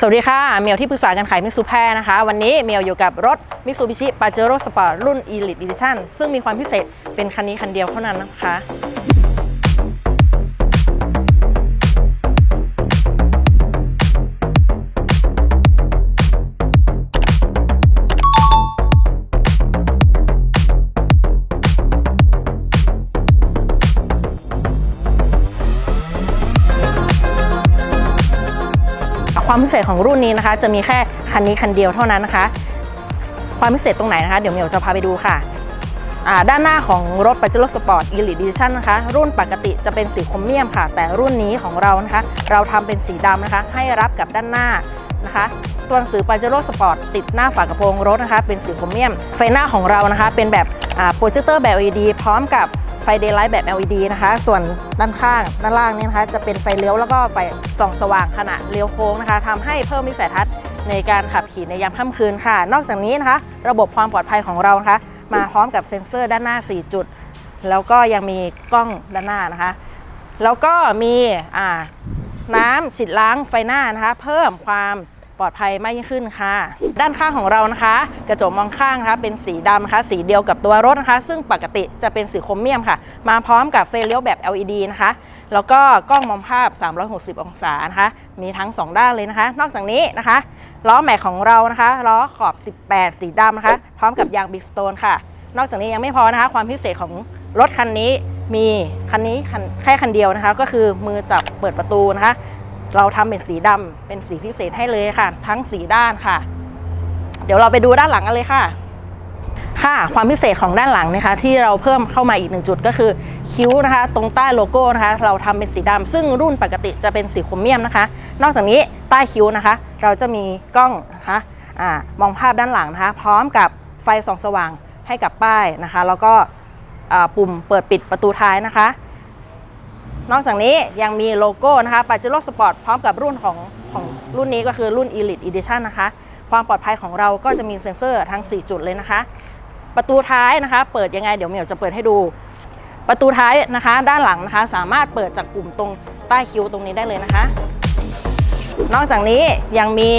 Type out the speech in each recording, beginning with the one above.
สวัสดีค่ะเมียวที่ปรึกษาการขายมิสูแพรนะคะ วันนี้เมียวอยู่กับรถมิสูบิชิปาเจโร่สปอร์ตรุ่น Elite Edition ซึ่งมีความพิเศษเป็นคันนี้คันเดียวเท่านั้นนะคะ ความพิเศษของรุ่นนี้นะคะ จะมีแค่คันนี้คันเดียวเท่านั้นนะคะ ความพิเศษตรงไหนนะคะ เดี๋ยวเมียวจะพาไปดูค่ะด้านหน้าของรถ Pajero Sport Elite Edition นนะคะ รุ่นปกติจะเป็นสีโครเมียมค่ะ แต่รุ่นนี้ของเรานะคะ เราทำเป็นสีดำนะคะ ให้รับกับด้านหน้านะคะตัวหนังสือ Pajero Sport ติดหน้าฝากระโปรงรถนะคะ เป็นสีโครเมียม ไฟหน้าของเรานะคะ เป็นแบบโปรเจคเตอร์แบบ LED พร้อมกับ ไฟเดย์ไลท์แบบ LED นะคะ ส่วนด้านข้างด้านล่างเนี่ยนะคะ จะเป็นไฟเลี้ยวแล้วก็ไฟส่องสว่างขณะเลี้ยวโค้งนะคะทำให้เพิ่มวิสัยทัศน์ในการขับขี่ในยามค่ำคืนค่ะ นอกจากนี้นะคะ ระบบความปลอดภัยของเรานะคะ มาพร้อมกับเซ็นเซอร์ด้านหน้า 4 จุด แล้วก็ยังมีกล้องด้านหน้านะคะ แล้วก็มีน้ำฉีดล้างไฟหน้านะคะ เพิ่มความ ปลอดภัยมากยิ่งขึ้นค่ะ ด้านข้างของเรานะคะ กระจกมองข้างนะคะเป็นสีดำนะคะ สีเดียวกับตัวรถนะคะ ซึ่งปกติจะเป็นสีโครเมียมค่ะ มาพร้อมกับไฟเลี้ยวแบบ LED นะคะ แล้วก็กล้องมองภาพ 360 องศานะคะ มีทั้ง 2 ด้านเลยนะคะ นอกจากนี้นะคะล้อแม็กของเรานะคะล้อขอบ 18 สีดำนะคะ พร้อมกับยางบิ๊กสโตนค่ะ นอกจากนี้ยังไม่พอนะคะ ความพิเศษของรถคันนี้มีคันนี้คันแค่คันเดียวนะคะ ก็คือมือจับเปิดประตูนะคะ เราทำเป็นสีดำเป็นสีพิเศษให้เลยค่ะ ทั้งสีด้านค่ะ เดี๋ยวเราไปดูด้านหลังกันเลยค่ะ ค่ะความพิเศษของด้านหลังนะคะ ที่เราเพิ่มเข้ามาอีกหนึ่งจุดก็คือคิ้วนะคะ ตรงใต้โลโก้นะคะ เราทำเป็นสีดำซึ่งรุ่นปกติจะเป็นสีโครเมียมนะคะ นอกจากนี้ใต้คิ้วนะคะ เราจะมีกล้องนะคะอามองภาพด้านหลังนะคะ พร้อมกับไฟส่องสว่างให้กับป้ายนะคะ แล้วก็ปุ่มเปิดปิดประตูท้ายนะคะ นอกจากนี้ยังมีโลโก้นะคะ Pajero Sport พร้อมกับรุ่นของของรุ่นนี้ก็คือรุ่น Elite Edition นะคะ ความปลอดภัยของเราก็จะมีเซ็นเซอร์ทั้ง 4 จุดเลยนะคะ ประตูท้ายนะคะ เปิดยังไงเดี๋ยวเหมียวจะเปิดให้ดู ประตูท้ายนะคะ ด้านหลังนะคะ สามารถเปิดจากปุ่มตรงใต้คิ้วตรงนี้ได้เลยนะคะ นอกจากนี้ยังมี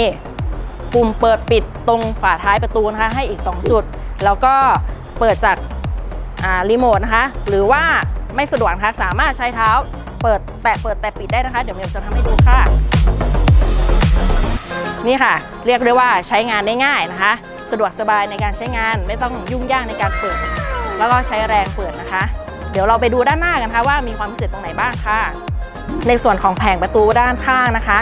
ปุ่มเปิดปิดตรงฝาท้ายประตูนะคะให้อีก 2 จุด แล้วก็เปิดจากอ่ารีโมทนะคะ หรือว่า ไม่สะดวกนะคะสามารถใช้เท้า เปิดแตะเปิดแตะปิดได้นะคะ เดี๋ยวเมียวจะทำให้ดูค่ะ นี่ค่ะ เรียกได้ว่าใช้งานได้ง่ายนะคะ สะดวกสบายในการใช้งานไม่ต้องยุ่งยากในการเปิด แล้วก็ใช้แรงเปิดนะคะ เดี๋ยวเราไปดูด้านหน้ากันค่ะว่ามีความพิเศษตรงไหนบ้างค่ะ ในส่วนของแผงประตูด้านข้างนะคะ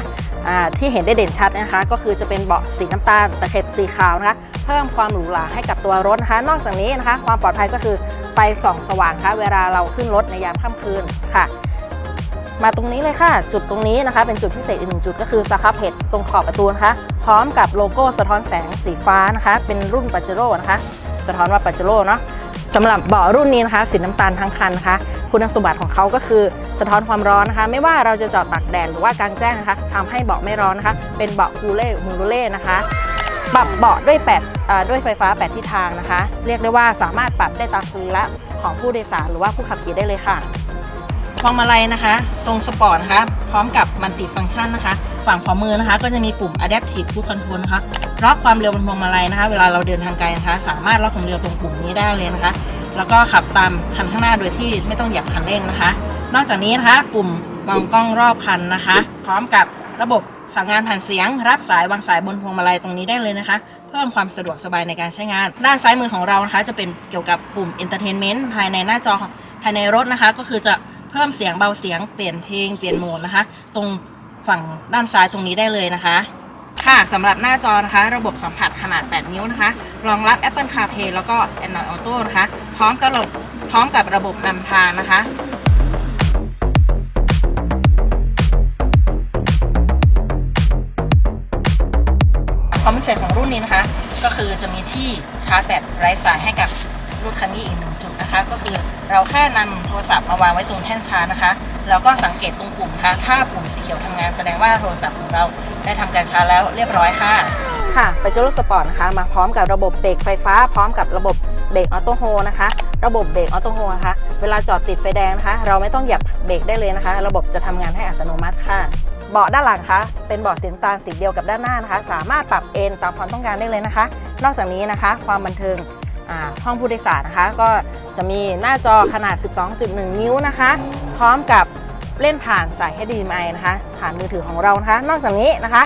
ที่เห็นได้เด่นชัดนะคะ ก็คือจะเป็นเบาะสีน้ำตาลตะเข็บสีขาวนะคะ เพิ่มความหรูหราให้กับตัวรถนะคะ นอกจากนี้นะคะ ความปลอดภัยก็คือไฟส่องสว่างค่ะ เวลาเราขึ้นรถในยามค่ำคืนค่ะ มาตรงนี้เลยค่ะ จุดตรงนี้นะคะ เป็นจุดพิเศษอีกหนึ่งจุดก็คือสครับเพจตรงขอบประตูนะคะ พร้อมกับโลโก้สะท้อนแสงสีฟ้านะคะ เป็นรุ่นปาเจโร่นะคะ สะท้อนว่าปาเจโร่เนาะสำหรับเบาะรุ่นนี้นะคะ สีน้ำตาลทั้งคันนะคะคุณสมบัติของเขาก็คือสะท้อนความร้อนนะคะ ไม่ว่าเราจะจอดตากแดดหรือว่ากลางแจ้งนะคะทำให้เบาะไม่ร้อนนะคะ เป็นเบาะคูเล่มูรูเล่นะคะ ปรับเบาะด้วยแปดด้วยไฟฟ้า 8 ทิศทางนะคะ เรียกได้ว่าสามารถปรับได้ตามสรีระของผู้โดยสารหรือว่าผู้ขับขี่ได้เลยค่ะพวงมาลัยนะคะ ทรงสปอร์ตนะคะ พร้อมกับมัลติฟังก์ชันนะคะ ฝั่งขวามือนะคะ ก็จะมีปุ่ม Adaptive Cruise Control นะคะล็อกความเร็วบนพวงมาลัยนะคะ เวลาเราเดินทางไกลนะคะ สามารถล็อกความเร็วตรงปุ่มนี้ได้เลยนะคะ แล้วก็ขับตามคันข้างหน้าโดยที่ไม่ต้องเหยียบคันเร่งนะคะ นอกจากนี้นะคะ ปุ่มมองกล้องรอบคันนะคะ พร้อมกับระบบ สั่งงานผ่านเสียง รับสายวางสายบนพวงมาลัยตรงนี้ได้เลยนะคะ เพิ่มความสะดวกสบายในการใช้งาน ด้านซ้ายมือของเรานะคะ จะเป็นเกี่ยวกับปุ่ม Entertainment ภายในหน้าจอภายในรถนะคะ ก็คือจะเพิ่มเสียงเบาเสียงเปลี่ยนเพลงเปลี่ยนโหมดนะคะ ตรงฝั่งด้านซ้ายตรงนี้ได้เลยนะคะ ค่ะสำหรับหน้าจอนะคะ ระบบสัมผัสขนาด 8 นิ้วนะคะ รองรับ Apple CarPlay แล้วก็ Android Auto นะคะ พร้อมกับระบบพร้อมกับระบบนำทางนะคะ ความพิเศษของรุ่นนี้นะคะ ก็คือจะมีที่ชาร์จแบตไร้สายให้กับรุ่นคันนี้อีกหนึ่งจุดนะคะ ก็คือเราแค่นำโทรศัพท์มาวางไว้ตรงแท่นชาร์จนะคะแล้วก็สังเกตตรงปุ่มนะคะถ้าปุ่มสีเขียวทำงานแสดงว่าโทรศัพท์ของเราได้ทำการชาร์จแล้วเรียบร้อยค่ะ ค่ะไปเจอรถสปอร์ตนะคะ มาพร้อมกับระบบเบรกไฟฟ้าพร้อมกับระบบเบรกออโต้โฮนะคะ ระบบเบรกออโต้โฮนะคะ เวลาจอดติดไฟแดงนะคะ เราไม่ต้องเหยียบเบรกได้เลยนะคะ ระบบจะทำงานให้อัตโนมัติค่ะ เบาะด้านหลังคะเป็นเบาะสีน้ำตาลสีเดียวกับด้านหน้านะคะ สามารถปรับเอนตามความต้องการได้เลยนะคะ นอกจากนี้นะคะ ความบันเทิงอ่าห้องผู้โดยสารนะคะ ก็จะมีหน้าจอขนาด 12.1 นิ้วนะคะ พร้อมกับเล่นผ่านสาย HDMI นะคะ ผ่านมือถือของเรานะคะ นอกจากนี้นะคะ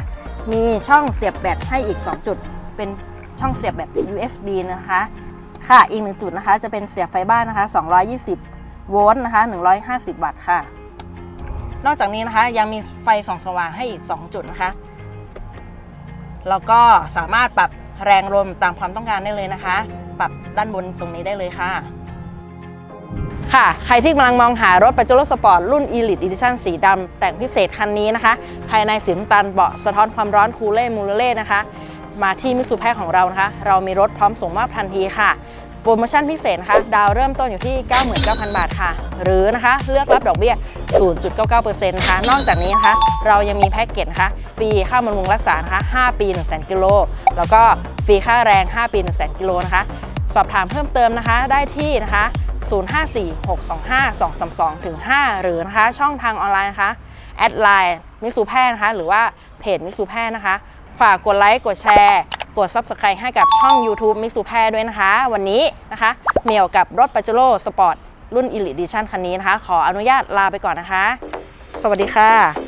มีช่องเสียบแบตให้อีก 2 จุด เป็นช่องเสียบแบบ USB นะคะ ค่ะอีกหนึ่งจุดนะคะ จะเป็นเสียบไฟบ้านนะคะ 220 โวลต์นะคะ 150 วัตต์ค่ะ นอกจากนี้นะคะยังมีไฟส่องสว่างให้อีก 2 จุดนะคะ แล้วก็สามารถปรับแรงลมตามความต้องการได้เลยนะคะ ปรับด้านบนตรงนี้ได้เลยค่ะ ค่ะ ใครที่กำลังมองหารถป a จ e r o Sport รุ่น Elite Edition สีดำแต่งพิเศษคันนี้นะคะ ภายในสีน้ำตาลเบาะสะท้อนความร้อนคูเล่มูลเล่นะคะ มาที่มิสูแพคของเรานะคะ เรามีรถพร้อมส่งมอบทันทีค่ะ โปรโมชั่นพิเศษนะคะ ดาวเริ่มต้นอยู่ที่ 99,000 บาทค่ะ หรือนะคะ เลือกรับดอกเบี้ย 0.99%นะคะ นอกจากนี้นะคะ เรายังมีแพ็กเกจนะคะ ฟรีค่าบำรุงรักษานะคะ 5 ปี 1 0 0 0 0กิโล แล้วก็ฟรีค่าแรง 5 ปี1 0 0 0 0 กิโลนะคะ สอบถามเพิ่มเติมนะคะ ได้ที่นะคะ 05462522ถึง5หรือนะคะ ช่องทางออนไลน์นะคะ แอดไลน์มิสูแพทย์นะคะ หรือว่าเพจมิสูแพทย์นะคะ ฝากกดไลค์ กดแชร์ กด Subscribe ให้กับช่อง YouTube มิสูแพรด้วยนะคะ วันนี้นะคะเมียวกับรถปาเจโร่สปอร์ตรุ่น Elite Edition คันนี้นะคะ ขออนุญาตลาไปก่อนนะคะ สวัสดีค่ะ